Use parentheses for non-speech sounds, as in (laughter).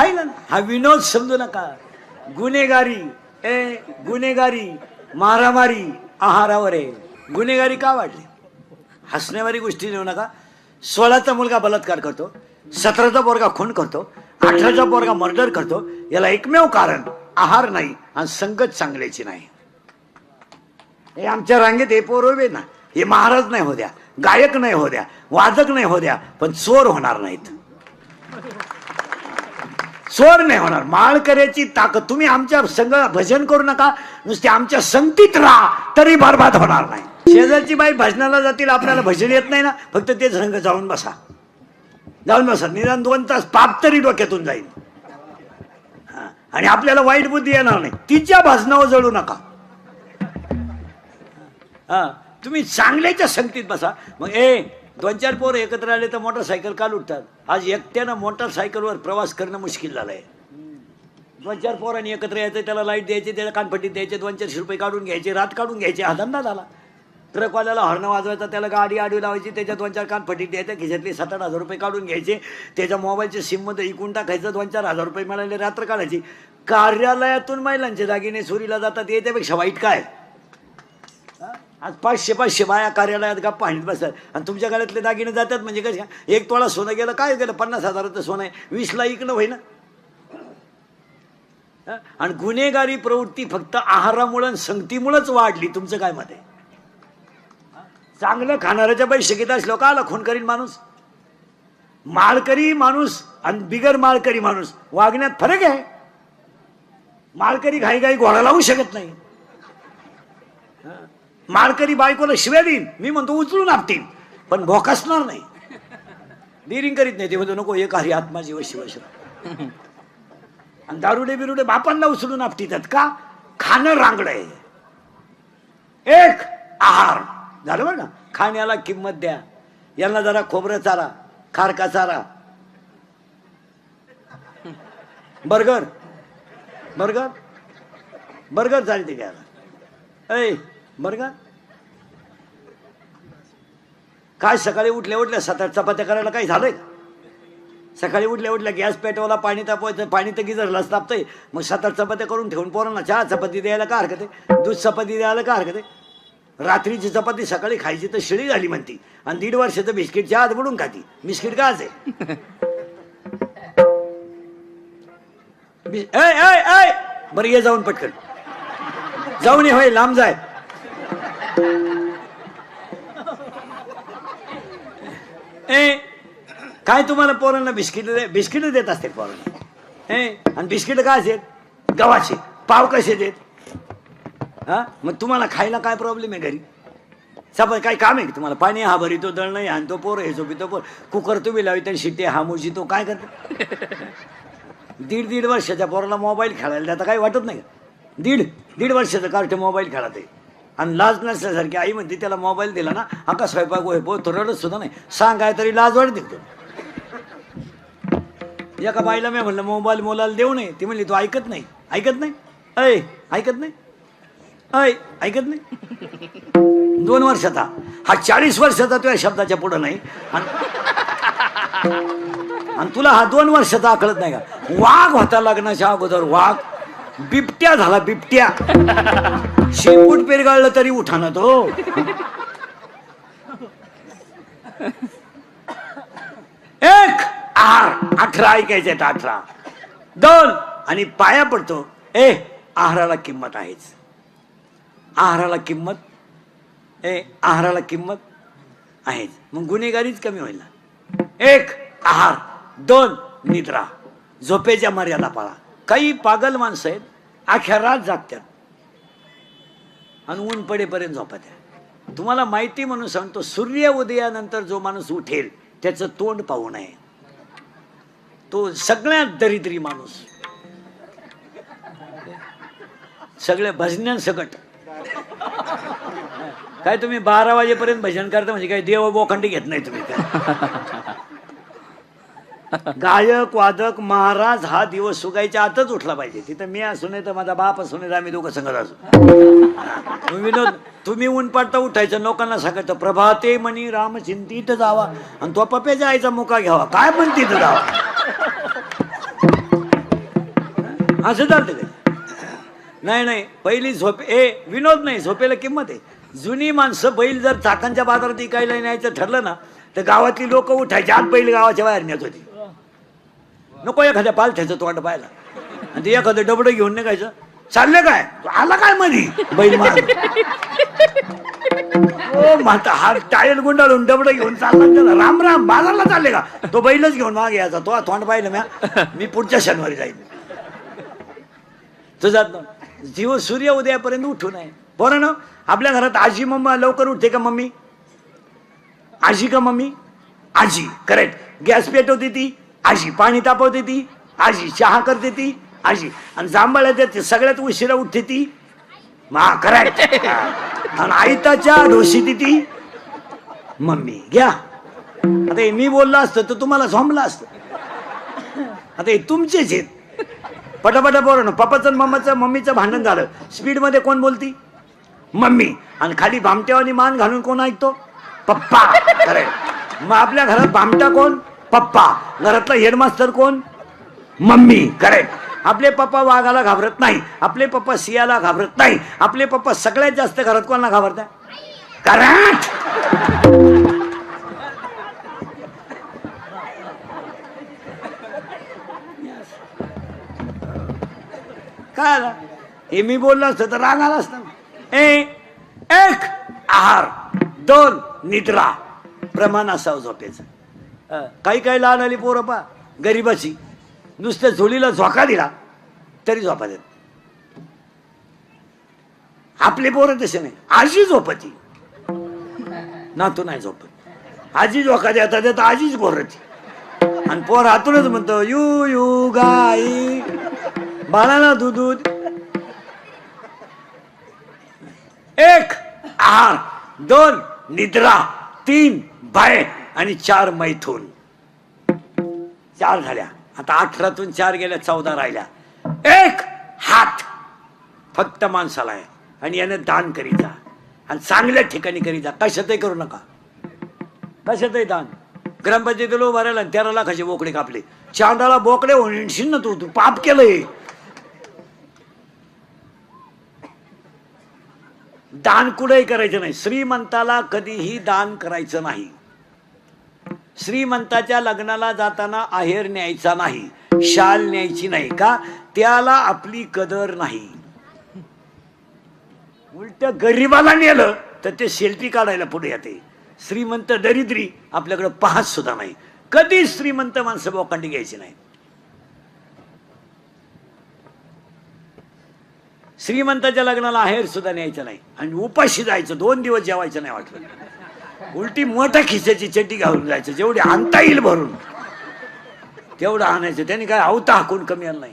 आहे ना. हा विनोद समजू नका. गुन्हेगारी ए गुन्हेगारी मारामारी आहारावर. आहे गुन्हेगारी का वाढली? हसण्यावारी गोष्टी नेऊ नका. सोळाचा मुलगा बलात्कार करतो सतराचा पोरगा खून करतो अठराचा पोरगा मर्डर करतो याला एकमेव कारण आहार नाही आणि संगत चांगल्याची नाही. हे आमच्या रांगेत हे पोर उभे ना हे महाराज नाही हो द्या गायक नाही हो द्या वादक नाही हो द्या पण चोर होणार नाहीत. चोर नाही होणार. माळकऱ्याची ताकद. तुम्ही आमच्या संघ भजन करू नका. नुसते आमच्या संगतीत राहा. तरी बरबाद होणार नाही. शेजारची बाई भजनाला जातील आपल्याला भजन येत नाही ना. फक्त ते संघ जाऊन बसा. जाऊन बसा. निदान दोन तास पाप तरी डोक्यातून जाईल. आणि आपल्याला वाईट बुद्धी येणार नाही. तिच्या भजनावर जळू नका. हां. तुम्ही चांगल्याच्या संगतीत बसा. मग ए दोन चार पोरं एकत्र आले तर मोटरसायकल काल उठतात. आज एकट्यानं मोटरसायकलवर प्रवास करणं मुश्किल झालं आहे दोन चार पोरांनी एकत्र यायचं त्याला लाइट द्यायची त्याला कानफटीत द्यायचे दोन चारशे रुपये काढून घ्यायचे रात काढून घ्यायचे हा धंदा झाला. ट्रकवाल्याला हॉर्न वाजवायचा त्याला गाडी आडवी लावायची त्याच्या दोन चार कानफटीत द्यायच्या खिशातले सात आठ हजार रुपये काढून घ्यायचे त्याच्या मोबाईलच्या सिममध्ये इकून टाकायचं दोन चार हजार रुपये मिळाले रात्र काढायची. कार्यालयातून महिलांचे दागिने सुरीला जातात याच्यापेक्षा वाईट काय? आज पाचशे पाचशे बाया कार्यालयात का आणत बसतात. आणि तुमच्या गळ्यातले दागिने जातात म्हणजे कशा एक तोळा सोनं गेलं काय गेलं? पन्नास हजाराचं सोनं आहे. वीसला इकडं होईना. आणि गुन्हेगारी प्रवृत्ती फक्त आहारामुळं आणि संगतीमुळंच वाढली. तुमचं काय मत आहे? चांगलं खाणाऱ्याच्या पैसे घेत असलो का आला खून करीन माणूस? माळकरी माणूस आणि बिगर माळकरी माणूस वागण्यात फरक आहे. माळकरी घाई घाई घोडा लावू शकत नाही. माळकरी बायकोला शिव्या देईन. मी म्हणतो उचलून आपटीन. पण भोकासणार नाही. डिरिंग करीत नाही ते. म्हणतो नको एक हरी आत्मा जीव शिव शिव. आणि दारुडे बिरुडे बापांना उचलून आपटीतात का? खाणं रांगडं आहे. एक आहार. झालं बरं ना खाण्याला किंमत द्या. यांना जरा खोबरं चारा खारका चारा. बर्गर. बर्गर? बर्गर चालते घ्यायला ऐ बर्गर काय सकाळी उठल्या उठल्या सात आठ चपात्या करायला काही झालंय का? सकाळी उठल्या उठल्या गॅस पेटवला पाणी तापवायचं पाणी तर गिजरलाच तापतंय. मग सात आठ चपात्या करून ठेवून पोरांना चहा चपाती द्यायला का हरकत आहे? दूध चपाती द्यायला का हरकत आहे? रात्रीची चपाती सकाळी खायची तर शिळी झाली म्हणती. आणि दीड वर्षाचं बिस्किट चहा आत बुडून खाती. बिस्किट काच आहे बरं ये जाऊन पटकन. जाऊन ये होय लांब जाय. (laughs) ए काय तुम्हाला पोरांना बिस्किट दे बिस्किट देत असते पोरांना? ए आणि बिस्किट काय असेल गव्हाचे. पाव कसे देत? हा? मग तुम्हाला खायला काय प्रॉब्लेम आहे घरी? सापड काय काम आहे का तुम्हाला? पाणी हा भरितो दळ नाही आणतो पोर हे पितो पोर. कुकर तुम्ही लावित शिट्टे हा तो काय करतो? (laughs) दीड दीड वर्षाच्या पोराला मोबाईल खेळायला त्याचा काही वाटत नाही का? दीड दीड वर्षाचं कार्ट मोबाईल खेळत आहे आणि लाज नसल्यासारखी आई म्हणते त्याला मोबाईल दिला ना हा का स्वयंपाक वैभव तो रडत सुद्धा नाही. सांगाय तरी लाज वाटते तो एका बाईला मी म्हणलं मोबाईल मोलाला देऊ नये. ती म्हणली तू ऐकत नाही. ऐकत नाही? अय ऐकत नाही. अय ऐकत नाही. दोन वर्षाचा. हा चाळीस वर्षाचा तुझ्या शब्दाच्या पुढं नाही. आणि आणि तुला हा दोन वर्षाचा आकळत नाही का? वाघ होता लग्नाच्या अगोदर वाघ. बिबट्या झाला बिबट्या. शेपूट पेरगाळलं तरी उठाना तो. एक आहार. अठरा ऐकायचे अठरा. दोन आणि पाया पडतो. ए आहाराला किंमत आहेच. आहाराला किंमत ए आहाराला किंमत आहेच. मग गुन्हेगारीच कमी होईल ना. एक आहार. दोन निद्रा. झोपेच्या मर्यादा पाळा. काही पागल माणसं आहेत अख्या रात जागत्यात आणि ऊन पडेपर्यंत झोपत्या तुम्हाला माहिती म्हणून सांगतो सूर्य उदयानंतर जो माणूस उठेल त्याचं तोंड पाहू नये. तो सगळ्यात दरिद्री माणूस. सगळे भजन्यांसकट काय तुम्ही बारा वाजेपर्यंत भजन करता म्हणजे काय देव बोखंडी घेत नाही तुम्ही काय? गायक वादक महाराज हा दिवस सुगायच्या आतच उठला पाहिजे. तिथं मी असू नाही तर माझा बाप असू नाही तर आम्ही दोघं सांगत असू. तुम्ही विनोद तुम्ही ऊन पाडता उठायचं लोकांना सांगायचं प्रभाते म्हणी रामचिंती इथं जावा. आणि तो पप्याच्या आईचा मुका घ्यावा. काय पण तिथं जावा? असं चालतं का? नाही नाही. पहिली झोपे ए विनोद नाही झोपेला किंमत आहे. जुनी माणसं बैल जर चाकांच्या बाजारात इकायला न्यायचं ठरलं ना तर गावातली लोक उठायची. आत बैल गावाच्या बाहेर नेत होती. नको एखाद्या पालथ्याचं तोंड पाहायला. आणि ते एखादं डबडं घेऊन निघायचं. चाललं काय? आला काय मधी? बैल मार ओ म्हाता हा टाळेल गुंडाळून डबडं घेऊन चालला त्याला. राम राम बाजारला चालले का? तो बैलच घेऊन मागे यायचा. तो तोंड पाहिलं म्या. मी पुढच्या शनिवारी जाईल तुझा जीव सूर्य उदयापर्यंत उठू नये बरं ना? आपल्या घरात आजी मम्मा लवकर उठते का मम्मी? आजी का मम्मी? आजी. करेक्ट गॅस पेटवते ती. आजी पाणी तापवते ती आजी चहा करते ती आजी. आणि जांभळ्या ते सगळ्यात उशिरा उठते ती. मा करेक्ट आणि आईताच्या ढोशी ती मम्मी घ्या. आता हे मी बोललो असतं तर तुम्हाला झोंबलं असतं. आता हे तुमचेच आहेत. पटापटा बोला ना पप्पाचं आणि मम्माचं मम्मीचं भांडण झालं. स्पीडमध्ये कोण बोलती? मम्मी. आणि खाली भामट्यावानी मान घालून कोण ऐकतो? पप्पा. खरं मग आपल्या घरात भामटा कोण? पप्पा. घरातला हेडमास्टर कोण? मम्मी. करेक्ट आपले पप्पा वाघाला घाबरत नाही. आपले पप्पा सियाला घाबरत नाही. आपले पप्पा सगळ्यात जास्त घरात कोणाला घाबरतात? करेक्ट काय आला हे मी बोललो असतं तर राग आला असता. ना. ए एक आहार. दोन निद्रा. प्रमाण असावं झोपेचं. काही काही लहान आली पोरं पा गरीबाशी नुसत्या झोळीला झोका दिला तरी झोपा देत आपले पोरं तसे नाही. आजी झोपती. नातू नाही झोपत. आजी झोका देता देता आजीच बोरती आणि पोर हातूनच म्हणतो यू यू गाई बाळाला दूध दूध. एक आहार. दोन निद्रा. तीन बाय आणि चार मैथून. चार झाल्या. आता अठरातून चार गेल्या चौदा राहिल्या. एक हात फक्त माणसाला आहे. आणि याने दान करीता आणि चांगल्या ठिकाणी करीता कशातही करू नका. कशातही दान. ग्रामपंचायतीला उभा आणि तेरा लाखाचे बोकडे कापले. चांदाला बोकडे होणशील ना तू? तू पाप केलंय. दान कुठेही करायचं नाही. श्रीमंताला कधीही दान करायचं नाही. श्रीमंताच्या लग्नाला जाताना आहेर न्यायचा नाही शाल न्यायची नाही का? त्याला आपली कदर नाही. उलट गरीबाला नेलं तर ते सेल्फी काढायला पुढे येते. श्रीमंत दरिद्री आपल्याकडे पाहत सुद्धा नाही. कधी श्रीमंत माणसं बोकांडी घ्यायची नाही. श्रीमंताच्या लग्नाला आहेर सुद्धा न्यायचं नाही. आणि उपाशी जायचं दोन दिवस जेवायचं नाही वाटलं. उलटी मोठ्या खिशाची चटी घालून जायचं. जेवढी आणता येईल भरून. तेवढं आणायचं. त्यांनी काय आवता हाकून कमी आलं नाही.